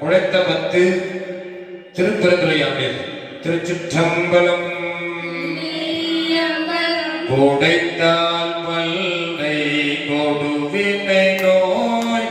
உழைத்த பத்து திருப்பரந்துரை திருச்சிற்றம்பலம் உடைத்தால் வல்லை கொடுவினை நோய்